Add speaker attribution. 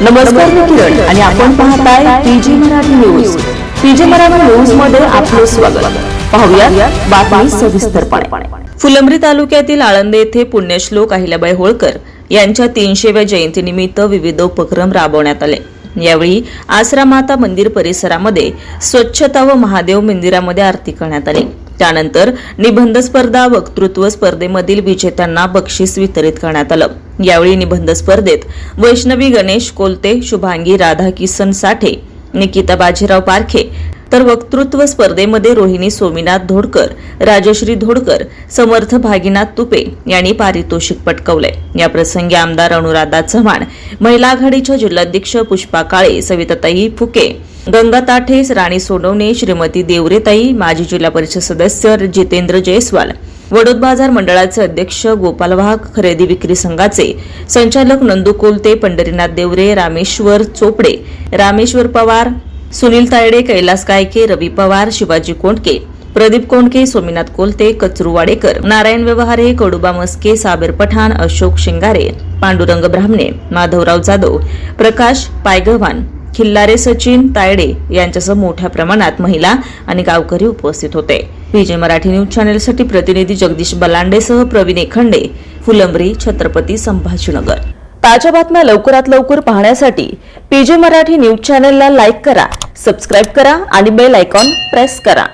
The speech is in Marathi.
Speaker 1: नमस्कार मी किरण आणि आपण पाहताय PG Marathi news PG Marathi न्यूजमध्ये आपलं स्वागत. पाहूया बातमी सविस्तरपणे. फुलंब्री तालुक्यातील आळंदे येथे पुण्यश्लोक अहिल्याबाई होळकर यांच्या तीनशेव्या जयंतीनिमित्त विविध उपक्रम राबवण्यात आले. यावेळी आसरा माता मंदिर परिसरामध्ये स्वच्छता व महादेव मंदिरामध्ये आरती करण्यात आली. त्यानंतर निबंध स्पर्धा वक्तृत्व स्पर्धेमधील विजेत्यांना बक्षीस वितरित करण्यात आलं. यावेळी निबंध स्पर्धेत वैष्णवी गणेश कोलते शुभांगी राधा किसन साठे निकिता बाजीराव पारखे तर वक्तृत्व स्पर्धेमध्ये रोहिणी सोमीनाथ धोडकर राजश्री धोडकर समर्थ भागीनाथ तुपे यांनी पारितोषिक पटकवलंय. या प्रसंगी आमदार अनुराधा चव्हाण महिला आघाडीच्या जिल्हाध्यक्ष पुष्पा काळे सविताताई फुके गंगा ताठेस राणी सोनवणे श्रीमती देवरेताई माजी जिल्हा परिषद सदस्य जितेंद्र जयस्वाल वडोद बाजार मंडळाचे अध्यक्ष गोपाल वाहक खरेदी विक्री संघाचे संचालक नंदू कोलते पंढरीनाथ देवरे रामेश्वर चोपडे रामेश्वर पवार सुनील तायडे कैलास कायके रवी पवार शिवाजी कोंडके प्रदीप कोंडके सोमीनाथ कोलते कचरू वाडेकर नारायण व्यवहारे कडुबा मस्के साबेर पठाण अशोक शिंगारे पांडुरंग ब्राह्मणे माधवराव जाधव प्रकाश पायगव्हाण खिल्लारे सचिन तायडे यांच्यासह मोठ्या प्रमाणात महिला आणि गावकरी उपस्थित होते. विजय मराठी न्यूज चॅनेलसाठी प्रतिनिधी जगदीश बलांडेसह प्रवीण एखंडे फुलंब्री छत्रपती संभाजीनगर. ताज्या बातम्या लवकरात लवकर पाहण्यासाठी पीजे मराठी न्यूज चॅनेलला लाईक करा सबस्क्राईब करा आणि बेल आयकॉन प्रेस करा.